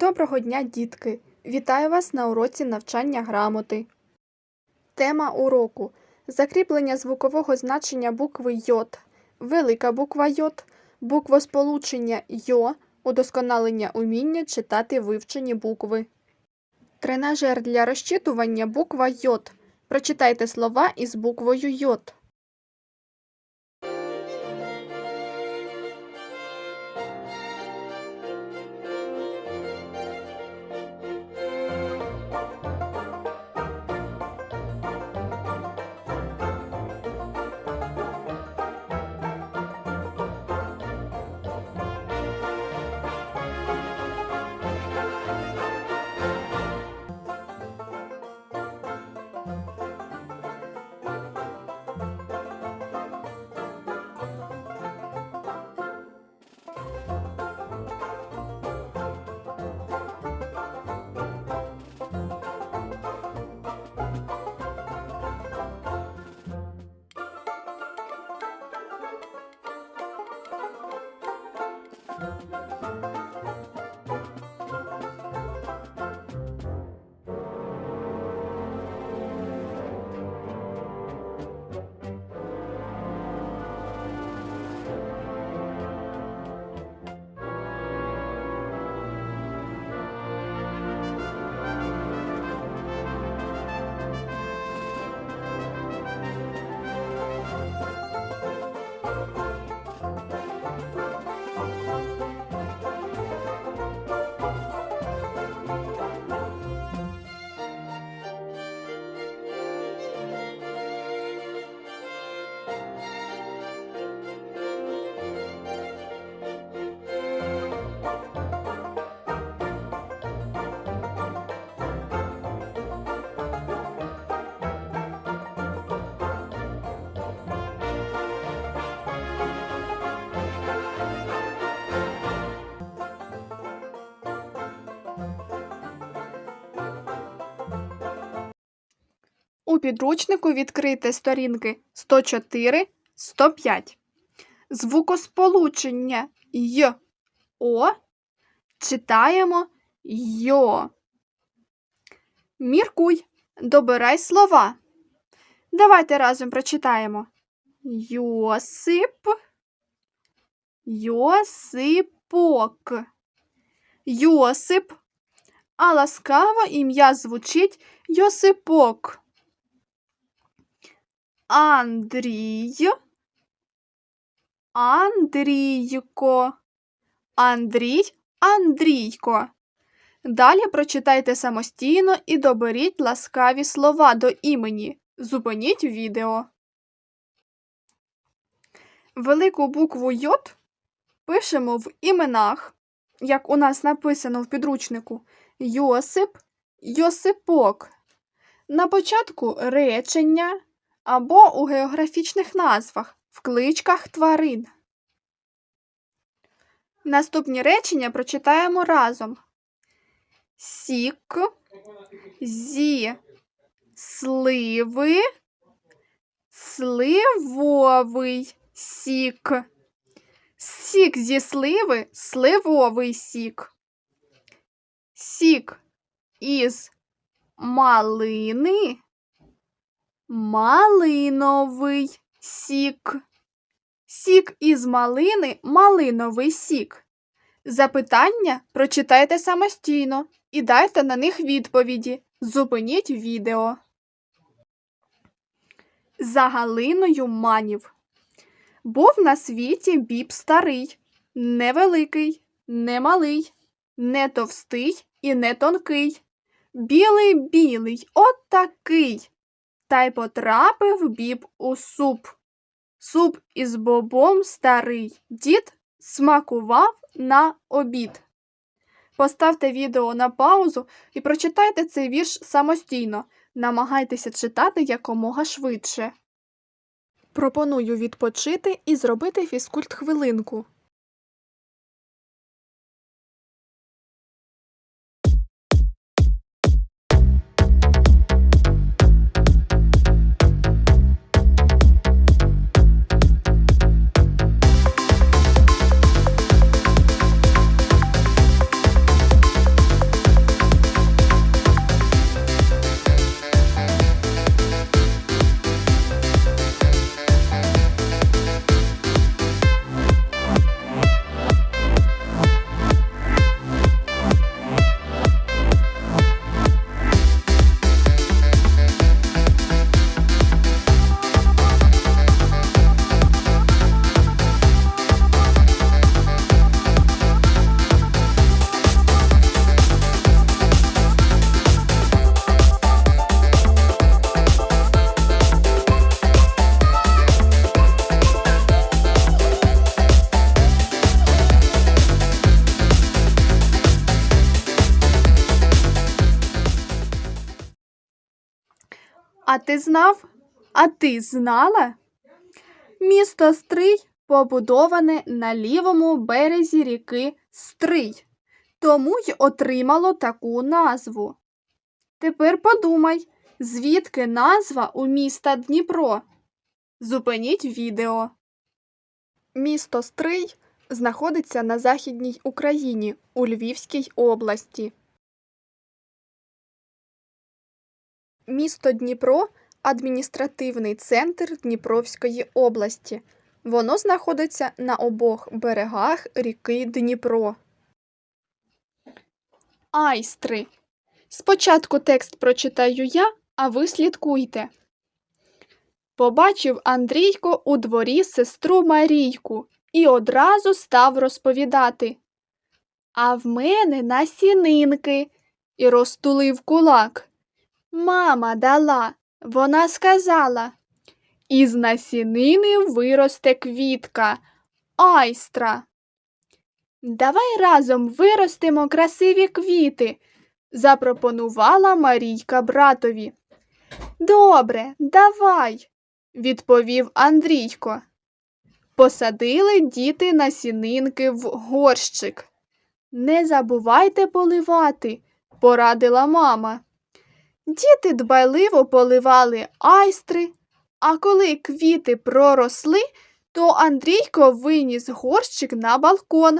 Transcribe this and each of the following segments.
Доброго дня, дітки! Вітаю вас на уроці навчання грамоти. Тема уроку закріплення звукового значення букви Й, велика буква Й, буквосполучення Йо, удосконалення уміння читати вивчені букви. Тренажер для розчитування буква Й. Прочитайте слова із буквою Й. У підручнику відкрийте сторінки 104, 105. Звукосполучення й, о читаємо йо. Міркуй, добирай слова. Давайте разом прочитаємо. Йосип, Йосипок. Йосип. А ласкаво ім'я звучить Йосипок. Андрій, Андрійко, Андрій, Андрійко. Далі прочитайте самостійно і доберіть ласкаві слова до імені. Зупиніть відео. Велику букву Й пишемо в іменах, як у нас написано в підручнику Йосип, Йосипок. На початку речення або у географічних назвах, в кличках тварин. Наступні речення прочитаємо разом. Сік, зі, сливи, сливовий сік. Сік зі сливи, сливовий сік. Сік із малини, малиновий сік. Сік із малини малиновий сік. Запитання прочитайте самостійно і дайте на них відповіді. Зупиніть відео. За Галиною манів. Був на світі біб старий, невеликий, не малий, не товстий і не тонкий. Білий білий, от такий. Та й потрапив біб у суп. Суп із бобом старий. Дід смакував на обід. Поставте відео на паузу і прочитайте цей вірш самостійно. Намагайтеся читати якомога швидше. Пропоную відпочити і зробити фізкульт хвилинку. А ти знав? А ти знала? Місто Стрий побудоване на лівому березі ріки Стрий, тому й отримало таку назву. Тепер подумай, звідки назва у міста Дніпро? Зупиніть відео. Місто Стрий знаходиться на Західній Україні у Львівській області. Місто Дніпро адміністративний центр Дніпровської області. Воно знаходиться на обох берегах ріки Дніпро. Айстри. Спочатку текст прочитаю я, а ви слідкуйте. Побачив Андрійко у дворі сестру Марійку і одразу став розповідати. А в мене насінинки. І розтулив кулак. Мама дала, вона сказала. Із насінини виросте квітка, айстра. Давай разом виростимо красиві квіти, запропонувала Марійка братові. Добре, давай, відповів Андрійко. Посадили діти насінинки в горщик. Не забувайте поливати, порадила мама. Діти дбайливо поливали айстри, а коли квіти проросли, то Андрійко виніс горщик на балкон.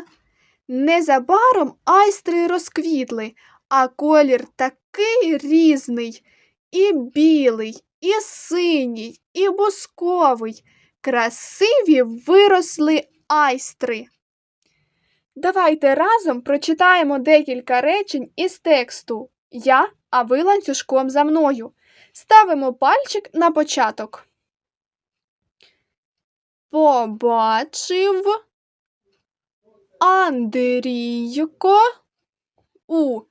Незабаром айстри розквітли, а колір такий різний і білий, і синій, і бусковий. Красиві виросли айстри. Давайте разом прочитаємо декілька речень із тексту. Я, а ви ланцюжком за мною. Ставимо пальчик на початок. Побачив Андрійко у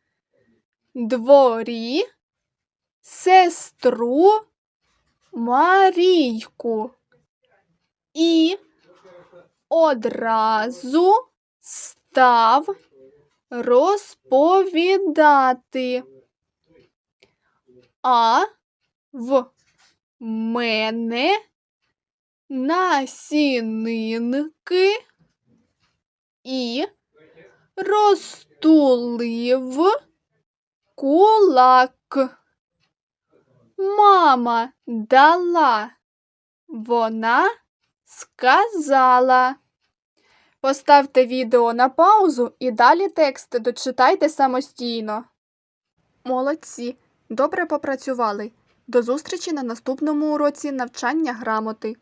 дворі сестру Марійку і одразу став розповідати. А в мене насінинки і розтулив кулак. Мама дала, вона сказала. Поставте відео на паузу і далі текст дочитайте самостійно. Молодці! Добре попрацювали. До зустрічі на наступному уроці навчання грамоти.